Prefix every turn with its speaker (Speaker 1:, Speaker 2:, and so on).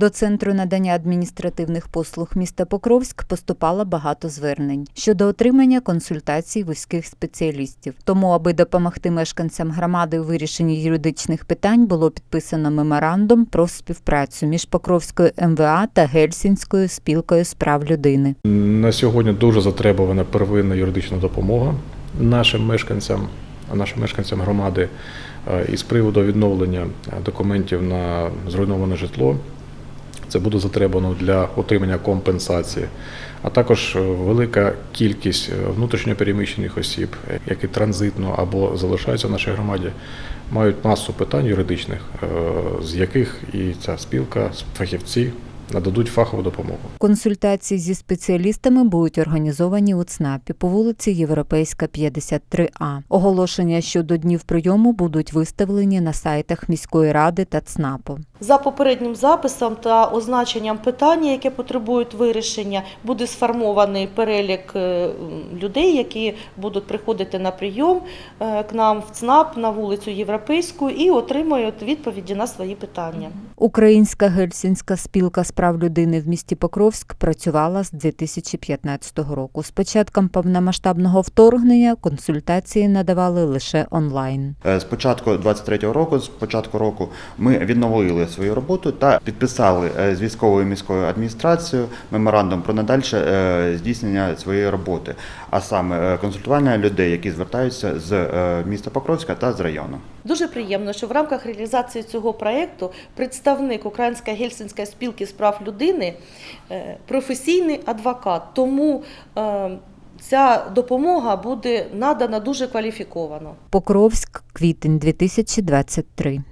Speaker 1: До центру надання адміністративних послуг міста Покровськ поступало багато звернень щодо отримання консультацій вузьких спеціалістів. Тому, аби допомогти мешканцям громади у вирішенні юридичних питань, було підписано меморандум про співпрацю між Покровською МВА та Гельсінською спілкою з прав людини.
Speaker 2: На сьогодні дуже затребувана первинна юридична допомога нашим мешканцям, нашим мешканцям громади е, із приводу відновлення документів на зруйноване житло. Це буде затребано для отримання компенсації, а також е, велика кількість е, внутрішньопереміщених осіб, е, які транзитно або залишаються в нашій громаді, мають масу питань юридичних, з яких і ця спілка, фахівці нададуть фахову допомогу.
Speaker 1: Консультації зі спеціалістами будуть організовані у ЦНАПі по вулиці Європейська, 53А. Оголошення щодо днів прийому будуть виставлені на сайтах міської ради та ЦНАПу.
Speaker 3: За попереднім записом та означенням питання, яке потребують вирішення, буде сформований перелік е, людей, які будуть приходити на прийом е, к нам в ЦНАП на вулицю Європейську і отримають відповіді на свої питання.
Speaker 1: Українська гельсінська спілка з прав людини в місті Покровськ працювала з 2015 року. З початком повномасштабного вторгнення консультації надавали лише онлайн.
Speaker 4: Е, З початку 23-го року, з початку року, ми відновили свою роботу та підписали е, з військовою міською адміністрацією меморандум про надальше е, здійснення своєї роботи, а саме консультування людей, які звертаються з міста Покровська та з району.
Speaker 3: Дуже приємно, що в рамках реалізації цього проєкту представник Української гельсінської спілки з прав людини е, професійний адвокат. Тому е, ця допомога буде надана дуже кваліфіковано.
Speaker 1: Покровськ, квітень 2023.